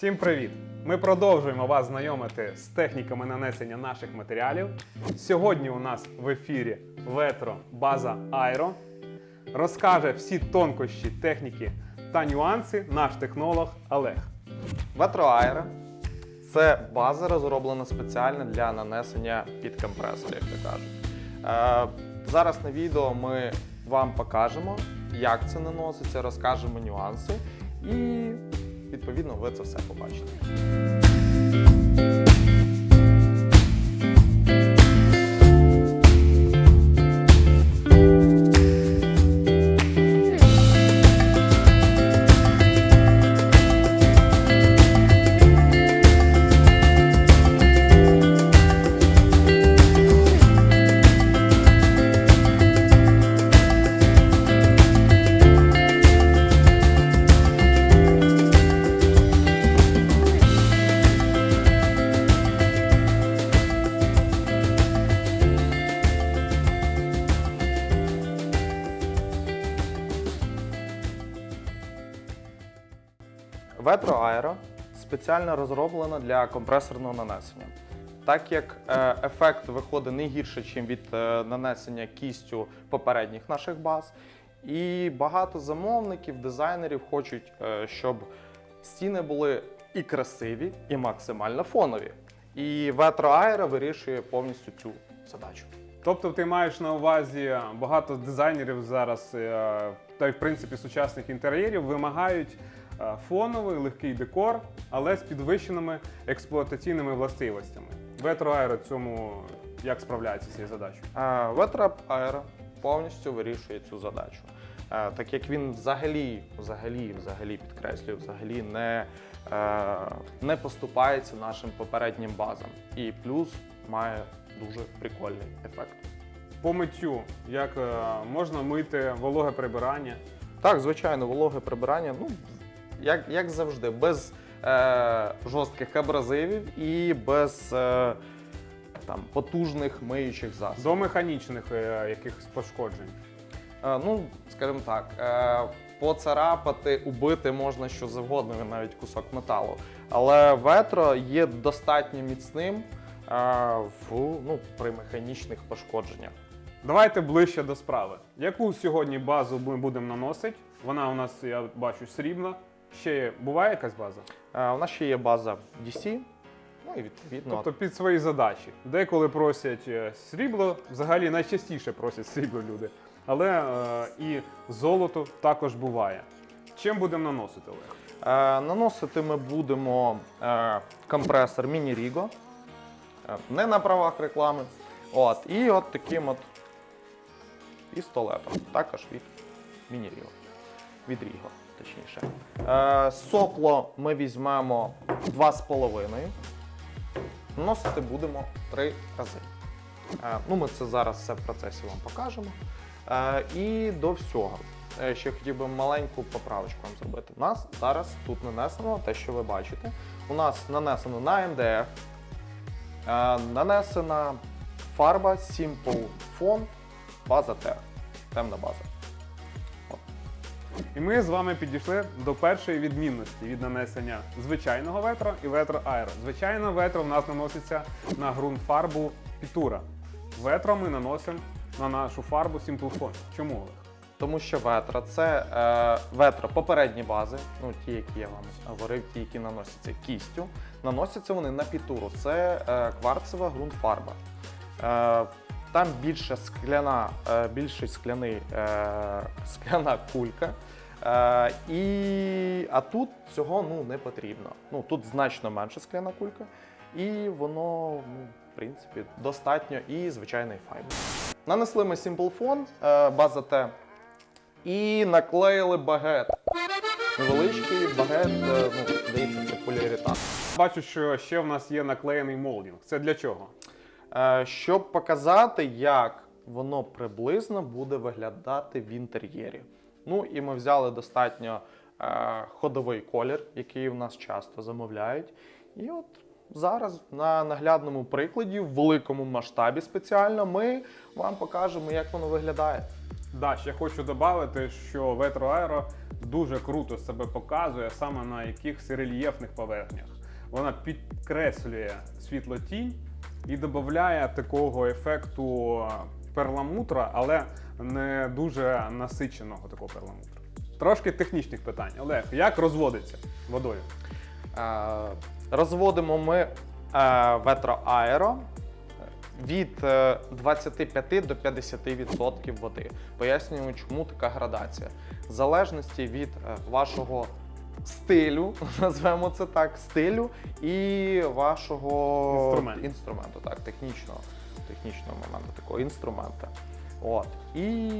Всім привіт! Ми продовжуємо вас знайомити з техніками нанесення наших матеріалів. Сьогодні у нас в ефірі Ветро База Аеро. Розкаже всі тонкощі техніки та нюанси наш технолог Олег. Ветроаера це база розроблена спеціально для нанесення під компресор, як то кажуть. Е, зараз на відео ми вам покажемо, як це наноситься, розкажемо нюанси, і відповідно ви це все побачите. Ветроаеро спеціально розроблена для компресорного нанесення. Так як е, ефект виходить не гірше, ніж від е, нанесення кістю попередніх наших баз. І багато замовників, дизайнерів хочуть, е, щоб стіни були і красиві, і максимально фонові. І ветроаеро вирішує повністю цю задачу. Тобто, ти маєш на увазі багато дизайнерів зараз, та й в принципі сучасних інтер'єрів вимагають фоновий легкий декор, але з підвищеними експлуатаційними властивостями. Ветро Аеро цьому як справляється з цією задачею? Ветрап Аеро повністю вирішує цю задачу. Е, Так як він взагалі, взагалі, взагалі підкреслюю, взагалі не, е, не поступається нашим попереднім базам. І плюс має дуже прикольний ефект. По миттю, як е, можна мити вологе прибирання. Так, звичайно, вологе прибирання, ну, як, як завжди, без е, жорстких абразивів і без е, там, потужних миючих засобів. До механічних е, якихось пошкоджень. Е, Ну, скажімо так, е, поцарапати, убити можна що завгодно, навіть кусок металу. Але ветро є достатньо міцним е, в, ну, при механічних пошкодженнях. Давайте ближче до справи. Яку сьогодні базу ми будемо наносити? Вона у нас, я бачу, срібна. Ще буває якась база? Е, У нас ще є база DC, ну і відповідно. Тобто під свої задачі. Деколи просять е, срібло, взагалі найчастіше просять срібло люди. Але е, і золото також буває. Чим будемо наносити, Олег? Е, Наносити ми будемо е, компресор Mini Rigo, е, не на правах реклами. От, і от таким от пістолетом, також від Mini Rigo. Від Rigo, точніше. Е, Сопло ми візьмемо 2,5. Наносити будемо 3 рази. Е, Ну, ми це зараз все в процесі вам покажемо. Е, І до всього. Е, Ще хотів би маленьку поправочку вам зробити. У нас зараз тут нанесено те, що ви бачите. У нас нанесено на МДФ, е, нанесена фарба Simple Font, база T, темна база. І ми з вами підійшли до першої відмінності від нанесення звичайного ветро і ветро аеро. Звичайно, ветро в нас наноситься на ґрунт фарбу Пітура. Ветро ми наносимо на нашу фарбу Font. Чому Олег? Тому що ветра це е, ветра попередні бази, ну ті, які я вам говорив, ті, які наносяться кістю. Наносяться вони на пітуру. Це е, кварцева ґрунтфарба. Е, там більше скляна, е, більший скляний, е, скляна кулька. Е, і, а тут цього ну, не потрібно. Ну, тут значно менша скляна кулька, і воно, ну, в принципі, достатньо і звичайний файбер. Нанесли ми Simple Phone, база Т, і наклеїли багет. Невеличкий багет, ну, здається, це поліуретан. Бачу, що ще в нас є наклеєний молдінг. Це для чого? Е, Щоб показати, як воно приблизно буде виглядати в інтер'єрі. Ну і ми взяли достатньо е, ходовий колір, який в нас часто замовляють. І от зараз на наглядному прикладі, в великому масштабі спеціально, ми вам покажемо, як воно виглядає. Да, ще хочу додати, що ветроаеро дуже круто себе показує саме на якихось рельєфних поверхнях. Вона підкреслює світло-тінь і додає такого ефекту перламутра, але не дуже насиченого такого перламутра. Трошки технічних питань. Олег, як розводиться водою? Е, Розводимо ми е, ветроаеро від е, 25 до 50% води. Пояснюємо, чому така градація. В залежності від е, вашого стилю, назвемо це так, стилю і вашого Інструменту. інструменту так, технічного, технічного моменту, такого інструмента. От. І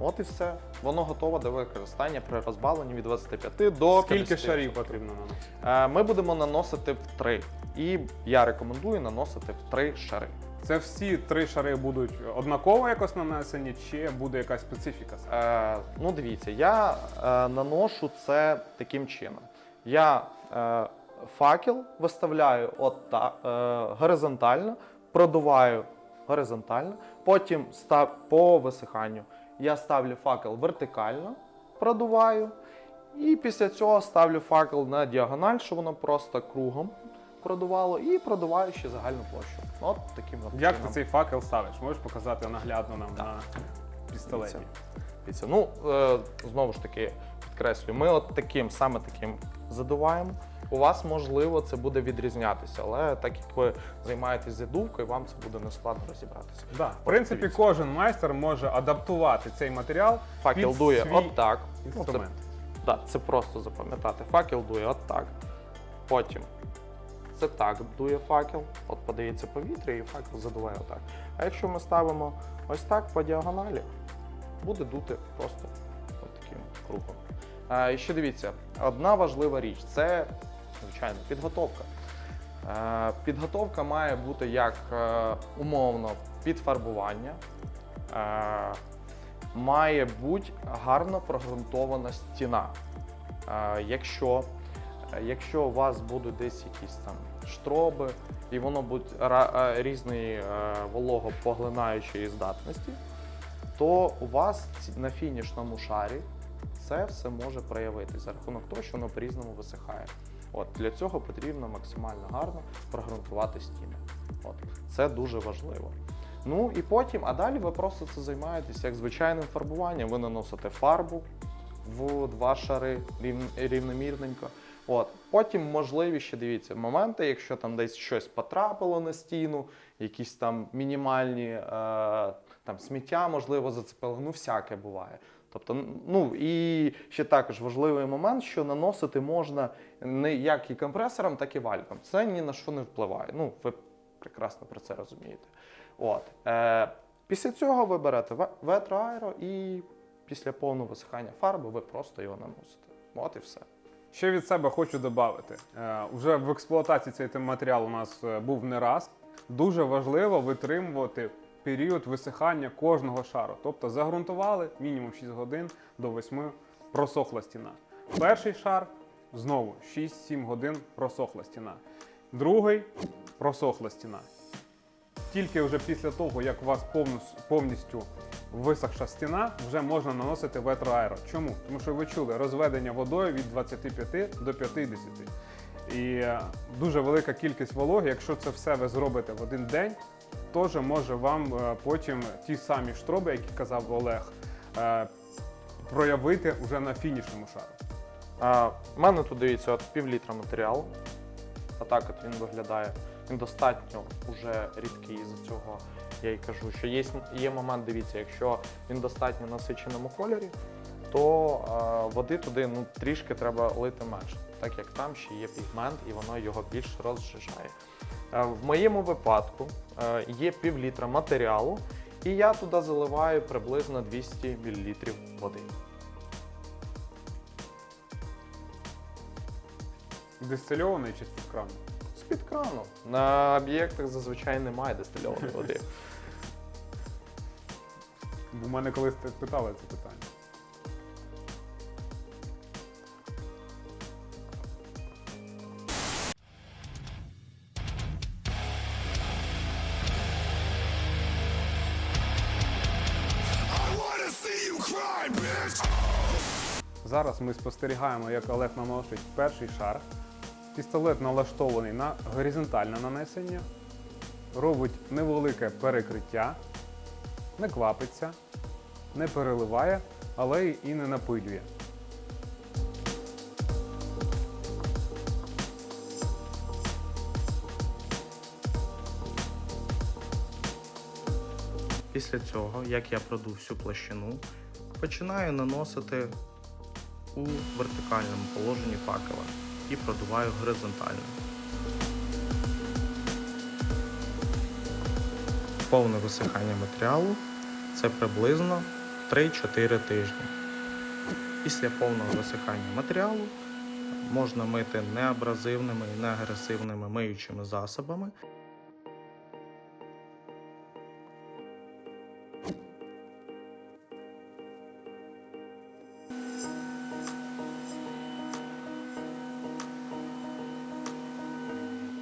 от і все. Воно готове до використання при розбавленні від 25 до Скільки 50%. шарів потрібно наносити? Е, Ми будемо наносити в три. І я рекомендую наносити в три шари. Це всі три шари будуть однаково якось нанесені, чи буде якась специфіка? Е, ну, дивіться, я е, наношу це таким чином. Я е, факел виставляю от та, е, горизонтально, продуваю горизонтально, потім став по висиханню. Я ставлю факел вертикально, продуваю, і після цього ставлю факел на діагональ, щоб воно просто кругом продувало, і продуваю ще загальну площу. От таким от Як чином. ти цей факел ставиш? Можеш показати наглядно нам Так. на пістолеті? Дивіться, ну е, знову ж таки підкреслюю, ми от таким саме таким задуваємо. У вас можливо це буде відрізнятися, але так як ви займаєтесь задувкою, вам це буде нескладно розібратися. Да. В принципі, дивіться. кожен майстер може адаптувати цей матеріал Факел під дує свій от так. інструмент. Ну, це, да, це просто запам'ятати. Факел дує от так. Потім це так дує факел, от подається повітря, і факел задуває отак. А якщо ми ставимо ось так по діагоналі, буде дути просто от таким кругом. І ще дивіться, одна важлива річ це, звичайно, підготовка. Підготовка має бути як е, умовно підфарбування, має бути гарно прогрунтована стіна. Якщо, якщо у вас будуть десь якісь там штроби, і воно буде різної е, вологопоглинаючої здатності, то у вас на фінішному шарі це все може проявитися за рахунок того, що воно по-різному висихає. От для цього потрібно максимально гарно прогрунтувати стіни. От це дуже важливо. Ну і потім, а далі ви просто це займаєтесь як звичайним фарбуванням. Ви наносите фарбу в два шари рівномірненько. От. Потім можливі ще дивіться моменти, якщо там десь щось потрапило на стіну, якісь там мінімальні е, там сміття, можливо, зацепило. Ну, всяке буває. Тобто, ну і ще також важливий момент, що наносити можна не як і компресором, так і вальком. Це ні на що не впливає. Ну, ви прекрасно про це розумієте. От. Е, після цього ви берете ве- ветроаеро і після повного висихання фарби ви просто його наносите. От і все. Ще від себе хочу додати. Е, Вже в експлуатації цей матеріал у нас е, був не раз. Дуже важливо витримувати період висихання кожного шару. Тобто загрунтували мінімум 6 годин до 8 просохла стіна. Перший шар знову 6-7 годин просохла стіна. Другий просохла стіна. Тільки вже після того, як у вас повністю, повністю висохша стіна, вже можна наносити ветроаеро. Чому? Тому що ви чули розведення водою від 25 до 50. І е, дуже велика кількість вологи, якщо це все ви зробите в один день, теж може вам е, потім ті самі штроби, які казав Олег, е, проявити вже на фінішному шару. А, в мене тут дивіться, от пів літра матеріалу. Отак от він виглядає. Він достатньо вже рідкий з цього. Я й кажу, що є, є момент, дивіться, якщо він достатньо насиченому кольорі, то е, води туди ну, трішки треба лити менше, так як там ще є пігмент і воно його більш розжижає. Е, в моєму випадку е, є пів літра матеріалу, і я туди заливаю приблизно 200 мл води. Дистильований чи з-під крану? З-під крану. На об'єктах зазвичай немає дистильованої води. В мене колись питали це питання. Зараз ми спостерігаємо, як Олег наносить перший шар. Пістолет налаштований на горизонтальне нанесення, робить невелике перекриття, не квапиться, не переливає, але і не напилює. Після цього, як я продув всю площину, починаю наносити у вертикальному положенні факела і продуваю горизонтально. Повне висихання матеріалу це приблизно 3-4 тижні. Після повного висихання матеріалу можна мити неабразивними і неагресивними миючими засобами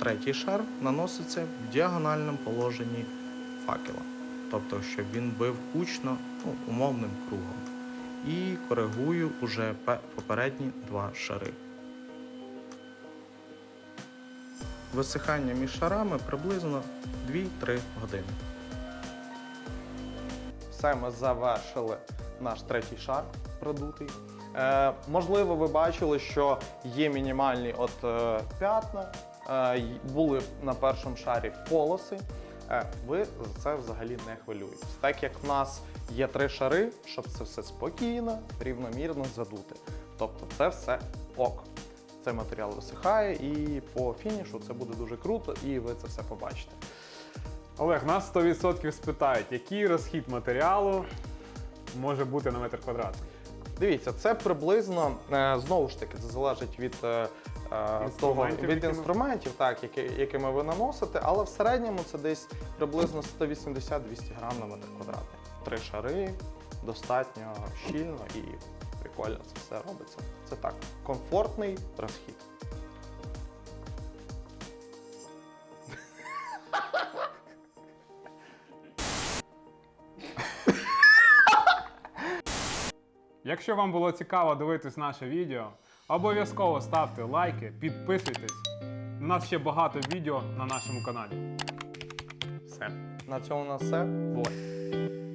Третій шар наноситься в діагональному положенні факела, тобто, щоб він бив кучно ну, умовним кругом. І коригую уже попередні два шари. Висихання між шарами приблизно 2-3 години. Все, ми завершили наш третій шар продутий. Е, можливо, ви бачили, що є мінімальні от е, п'ятна, е, були на першому шарі полоси. Е, ви за це взагалі не хвилюєтесь. Так як в нас є три шари, щоб це все спокійно, рівномірно задути. Тобто це все ок. Цей матеріал висихає, і по фінішу це буде дуже круто, і ви це все побачите. Олег, нас 100% спитають, який розхід матеріалу може бути на метр квадратний. Дивіться, це приблизно е, знову ж таки це залежить від, е, того, від інструментів, так, які, якими ви наносите, але в середньому це десь приблизно 180-200 грам на метр квадратний. Три шари достатньо щільно і прикольно це все робиться. Це так, комфортний розхід. Якщо вам було цікаво дивитись наше відео, обов'язково ставте лайки, підписуйтесь. У нас ще багато відео на нашому каналі. Все. На цьому у нас все. Бувай!